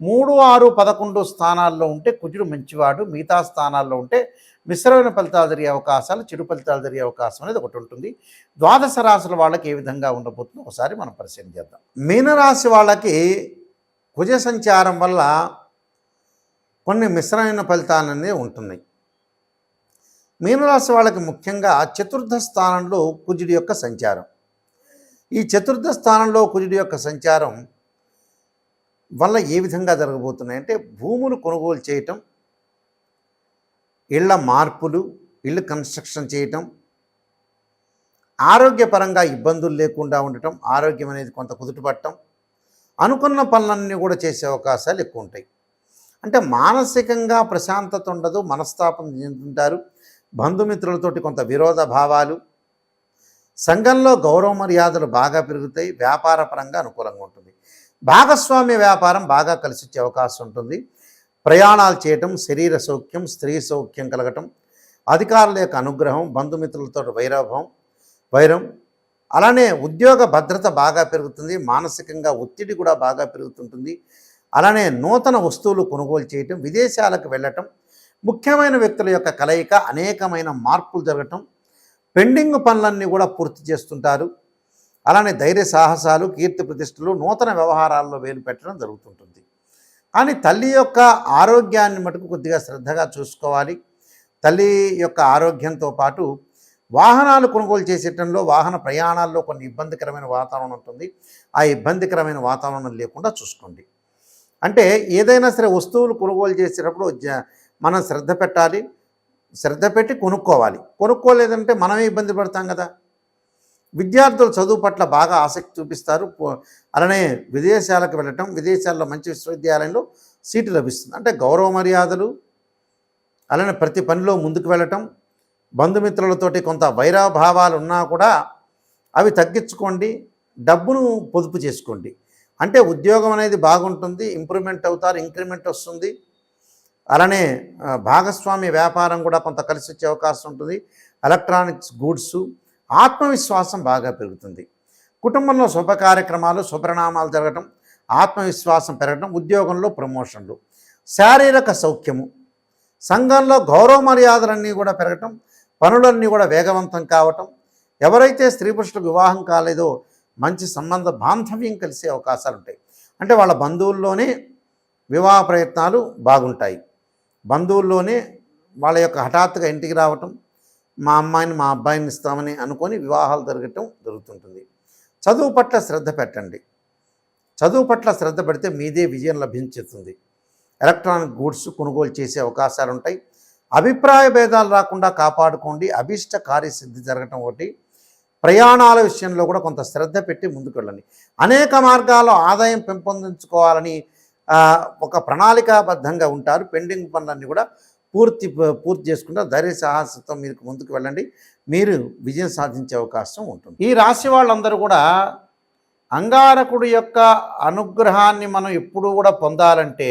మూడు ఆరు పదకొండు స్థానాల్లో ఉంటే కుజుడు మంచివాడు మిగతా స్థానాల్లో ఉంటే మిశ్రమైన ఫలితాలు జరిగే అవకాశాలు చెడు ఫలితాలు జరిగే అవకాశం అనేది ఒకటి ఉంటుంది. ద్వాదశ రాశుల వాళ్ళకి ఏ విధంగా ఉండబోతుందో ఒకసారి మనం పరిశీలన చేద్దాం. మీనరాశి వాళ్ళకి కుజ సంచారం వల్ల కొన్ని మిశ్రమైన ఫలితాలు అనేవి ఉంటున్నాయి. మీనరాశి వాళ్ళకి ముఖ్యంగా చతుర్థ స్థానంలో కుజుడి యొక్క సంచారం. ఈ చతుర్థ స్థానంలో కుజుడి యొక్క సంచారం వల్ల ఏ విధంగా జరగబోతున్నాయంటే భూములు కొనుగోలు చేయటం ఇళ్ళ మార్పులు ఇళ్ళు కన్స్ట్రక్షన్ చేయటం ఆరోగ్యపరంగా ఇబ్బందులు లేకుండా ఉండటం ఆరోగ్యం అనేది కొంత కుదుటపట్టడం అనుకున్న పనులన్నీ కూడా చేసే అవకాశాలు ఎక్కువ ఉంటాయి. అంటే మానసికంగా ప్రశాంతత ఉండదు మనస్తాపం చెందుతుంటారు బంధుమిత్రులతోటి కొంత విరోధ భావాలు సంఘంలో గౌరవ మర్యాదలు బాగా పెరుగుతాయి వ్యాపార పరంగా అనుకూలంగా ఉంటుంది. భాగస్వామ్య వ్యాపారం బాగా కలిసి వచ్చే అవకాశం ఉంటుంది. ప్రయాణాలు చేయటం శరీర సౌఖ్యం స్త్రీ సౌఖ్యం కలగటం అధికారుల యొక్క అనుగ్రహం బంధుమిత్రులతో వైరభం వైరం. అలానే ఉద్యోగ భద్రత బాగా పెరుగుతుంది మానసికంగా ఒత్తిడి కూడా బాగా పెరుగుతుంటుంది. అలానే నూతన వస్తువులు కొనుగోలు చేయటం విదేశాలకు వెళ్ళటం ముఖ్యమైన వ్యక్తుల యొక్క కలయిక అనేకమైన మార్పులు జరగటం పెండింగ్ పనులన్నీ కూడా పూర్తి చేస్తుంటారు. అలానే ధైర్య సాహసాలు కీర్తి ప్రతిష్టలు నూతన వ్యవహారాల్లో వేలు పెట్టడం జరుగుతుంటుంది. కానీ తల్లి యొక్క ఆరోగ్యాన్ని మటుకు కొద్దిగా శ్రద్ధగా చూసుకోవాలి. తల్లి యొక్క ఆరోగ్యంతో పాటు వాహనాలు కొనుగోలు చేసేటంలో వాహన ప్రయాణాల్లో కొన్ని ఇబ్బందికరమైన వాతావరణం ఉంటుంది. ఆ ఇబ్బందికరమైన వాతావరణం లేకుండా చూసుకోండి. అంటే ఏదైనా సరే వస్తువులు కొనుగోలు చేసేటప్పుడు జ- మనం శ్రద్ధ పెట్టాలి. శ్రద్ధ పెట్టి కొనుక్కోవాలి. కొనుక్కోలేదంటే మనమే ఇబ్బంది పడతాం కదా. విద్యార్థులు చదువు పట్ల బాగా ఆసక్తి చూపిస్తారు. అలానే విదేశాలకు వెళ్ళటం విదేశాల్లో మంచి విశ్వవిద్యాలయంలో సీటు లభిస్తుంది. అంటే గౌరవ మర్యాదలు అలానే ప్రతి పనిలో ముందుకు వెళ్ళటం బంధుమిత్రులతోటి కొంత వైరాభావాలు ఉన్నా కూడా అవి తగ్గించుకోండి డబ్బును పొదుపు చేసుకోండి. అంటే ఉద్యోగం అనేది బాగుంటుంది ఇంప్రూవ్మెంట్ అవుతారు ఇంక్రిమెంట్ వస్తుంది. అలానే భాగస్వామ్య వ్యాపారం కూడా కొంత కలిసి వచ్చే అవకాశం ఉంటుంది. ఎలక్ట్రానిక్స్ గూడ్స్ ఆత్మవిశ్వాసం బాగా పెరుగుతుంది. కుటుంబంలో శుభ కార్యక్రమాలు శుభ్రనామాలు జరగటం ఆత్మవిశ్వాసం పెరగటం ఉద్యోగంలో ప్రమోషన్లు శారీరక సౌఖ్యము సంఘంలో గౌరవ మర్యాదలన్నీ కూడా పెరగటం పనులన్నీ కూడా వేగవంతం కావటం ఎవరైతే స్త్రీ పురుషులకు వివాహం కాలేదో మంచి సంబంధ బాంధవ్యం కలిసే అవకాశాలు ఉంటాయి. అంటే వాళ్ళ బంధువుల్లోనే వివాహ ప్రయత్నాలు బాగుంటాయి. బంధువుల్లోనే వాళ్ళ యొక్క హఠాత్తుగా ఇంటికి రావటం మా అమ్మాయిని మా అబ్బాయిని ఇస్తామని అనుకొని వివాహాలు జరగటం జరుగుతుంటుంది. చదువు పట్ల శ్రద్ధ పెట్టండి. చదువు పట్ల శ్రద్ధ పెడితే మీదే విజయం లభించుతుంది. ఎలక్ట్రానిక్ గూడ్స్ కొనుగోలు చేసే అవకాశాలు ఉంటాయి. అభిప్రాయ భేదాలు రాకుండా కాపాడుకోండి. అభిష్ట కార్యసిద్ధి జరగటం ఒకటి. ప్రయాణాల విషయంలో కూడా కొంత శ్రద్ధ పెట్టి ముందుకు వెళ్ళండి అనేక మార్గాల్లో ఆదాయం పెంపొందించుకోవాలని ఒక ప్రణాళికాబద్ధంగా ఉంటారు. పెండింగ్ పనులన్నీ కూడా పూర్తి పూర్తి చేసుకుంటే ధైర్య సాహసంతో మీరు ముందుకు వెళ్ళండి. మీరు విజయం సాధించే అవకాశం ఉంటుంది. ఈ రాశి వాళ్ళందరూ కూడా అంగారకుడు యొక్క అనుగ్రహాన్ని మనం ఎప్పుడు కూడా పొందాలంటే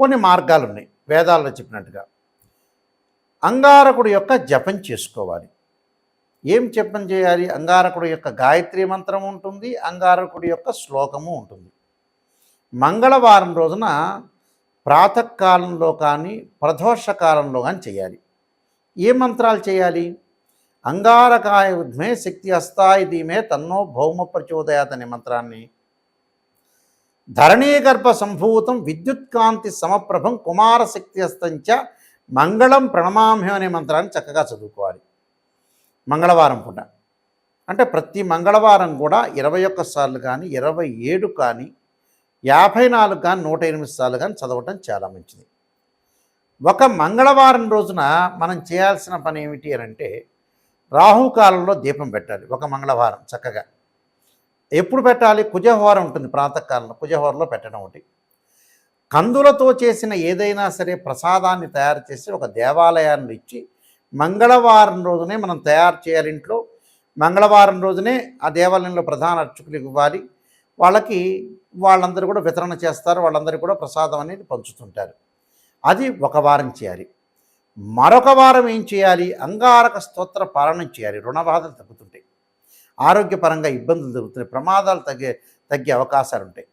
కొన్ని మార్గాలు ఉన్నాయి. వేదాల్లో చెప్పినట్టుగా అంగారకుడు యొక్క జపం చేసుకోవాలి. ఏం జపం చేయాలి? అంగారకుడు యొక్క గాయత్రి మంత్రం ఉంటుంది అంగారకుడి యొక్క శ్లోకము ఉంటుంది. మంగళవారం రోజున ప్రాతకాలంలో కానీ ప్రదోషకాలంలో కానీ చేయాలి. ఏ మంత్రాలు చేయాలి? అంగారకాయ ఉద్మే శక్తి అస్తాయి దీమే తన్నో భౌమ ప్రచోదయాత్ అనే మంత్రాన్ని. ధరణీగర్భ సంభూతం విద్యుత్కాంతి సమప్రభం కుమార శక్తి అస్తంచ మంగళం ప్రణమామ్యం అనే మంత్రాన్ని చక్కగా చదువుకోవాలి. మంగళవారం పూట. అంటే ప్రతి మంగళవారం కూడా ఇరవై ఒక్కసార్లు కానీ ఇరవై ఏడు కానీ యాభై నాలుగు కానీ నూట ఎనిమిది సార్లు కానీ చదవటం చాలా మంచిది. ఒక మంగళవారం రోజున మనం చేయాల్సిన పని ఏమిటి అని అంటే రాహుకాలంలో దీపం పెట్టాలి ఒక మంగళవారం చక్కగా. ఎప్పుడు పెట్టాలి? కుజహోరం ఉంటుంది ప్రాతకాలంలో కుజహోరంలో పెట్టడం ఒకటి. కందులతో చేసిన ఏదైనా సరే ప్రసాదాన్ని తయారు చేసి ఒక దేవాలయాన్ని ఇచ్చి మంగళవారం రోజునే మనం తయారు చేయాలి ఇంట్లో. మంగళవారం రోజునే ఆ దేవాలయంలో ప్రధాన అర్చకులకు ఇవ్వాలి. వాళ్ళకి వాళ్ళందరూ కూడా వితరణ చేస్తారు వాళ్ళందరూ కూడా ప్రసాదం అనేది పంచుతుంటారు. అది ఒక వారం చేయాలి. మరొక వారం ఏం చేయాలి? అంగారక స్తోత్ర పాలన చేయాలి. రుణబాధలు తగ్గుతుంటాయి. ఆరోగ్యపరంగా ఇబ్బందులు తగ్గుతున్నాయి ప్రమాదాలు తగ్గే తగ్గే అవకాశాలు ఉంటాయి.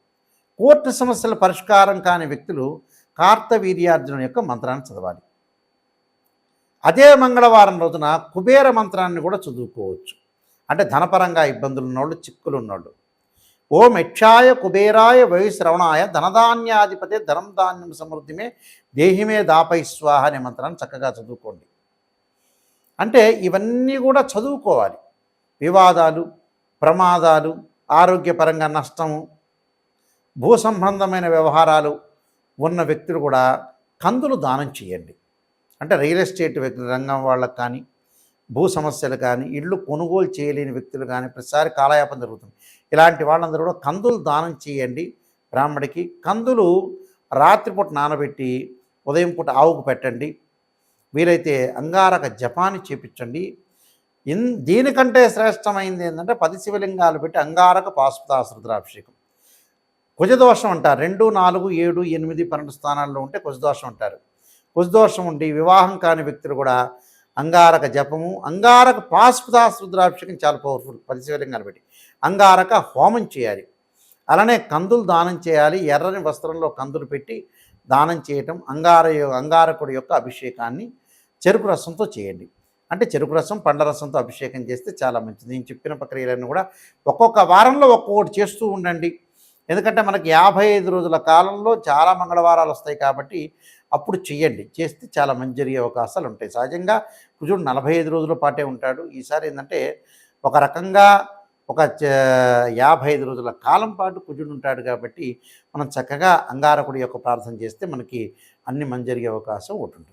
కోర్టు సమస్యల పరిష్కారం కాని వ్యక్తులు కార్తవీర్యార్జున యొక్క మంత్రాన్ని చదవాలి. అదే మంగళవారం రోజున కుబేర మంత్రాన్ని కూడా చదువుకోవచ్చు. అంటే ధనపరంగా ఇబ్బందులు ఉన్నవాళ్ళు చిక్కులు ఉన్నవాళ్ళు ఓం యక్షాయ కుబేరాయ వయుశ్రవణాయ ధనధాన్యాధిపతి ధనం ధాన్యం సమృద్ధిమే దేహిమే దాపై స్వాహ అనే మంత్రాన్ని చక్కగా చదువుకోండి. అంటే ఇవన్నీ కూడా చదువుకోవాలి. వివాదాలు ప్రమాదాలు ఆరోగ్యపరంగా నష్టము భూ సంబంధమైన వ్యవహారాలు ఉన్న వ్యక్తులు కూడా కందులు దానం చేయండి. అంటే రియల్ ఎస్టేట్ వ్యక్తి రంగం వాళ్ళకి కానీ భూ సమస్యలు కానీ ఇళ్ళు కొనుగోలు చేయలేని వ్యక్తులు కానీ ప్రతిసారి కాలయాపన జరుగుతుంది. ఇలాంటి వాళ్ళందరూ కూడా కందులు దానం చేయండి బ్రాహ్మడికి. కందులు రాత్రిపూట నానబెట్టి ఉదయం పూట ఆవుకు పెట్టండి. వీలైతే అంగారక జపాన్ని చేపించండి. ఇన్ దీనికంటే శ్రేష్టమైంది ఏంటంటే పది శివలింగాలు పెట్టి అంగారక పాశుపతాశ్రుద్రాభిషేకం కుజదోషం అంటారు. రెండు నాలుగు ఏడు ఎనిమిది పన్నెండు స్థానాల్లో ఉంటే కుజదోషం అంటారు. కుజదోషం ఉండి వివాహం కాని వ్యక్తులు కూడా అంగారక జపము అంగారక పాశుపతాశ్రుద్రాభిషేకం చాలా పవర్ఫుల్ పది కాబట్టి అంగారక హోమం చేయాలి. అలానే కందులు దానం చేయాలి. ఎర్రని వస్త్రంలో కందులు పెట్టి దానం చేయటం అంగార అంగారకుడి యొక్క అభిషేకాన్ని చెరుకు రసంతో చేయండి. అంటే చెరుకు రసం పండ్ల రసంతో అభిషేకం చేస్తే చాలా మంచిది. నేను చెప్పిన ప్రక్రియలన్నీ కూడా ఒక్కొక్క వారంలో ఒక్కొక్కటి చేస్తూ ఉండండి. ఎందుకంటే మనకి యాభై ఐదు రోజుల కాలంలో చాలా మంగళవారాలు వస్తాయి కాబట్టి అప్పుడు చేయండి చేస్తే చాలా మంచి జరిగే అవకాశాలు ఉంటాయి. సహజంగా కుజుడు నలభై ఐదు రోజుల పాటే ఉంటాడు. ఈసారి ఏంటంటే ఒక రకంగా ఒక చ- యాభై ఐదు రోజుల కాలం పాటు కుజుడు ఉంటాడు కాబట్టి మనం చక్కగా అంగారకుడి యొక్క ప్రార్థన చేస్తే మనకి అన్ని మంజరిగే అవకాశం ఒకటి ఉంటుంది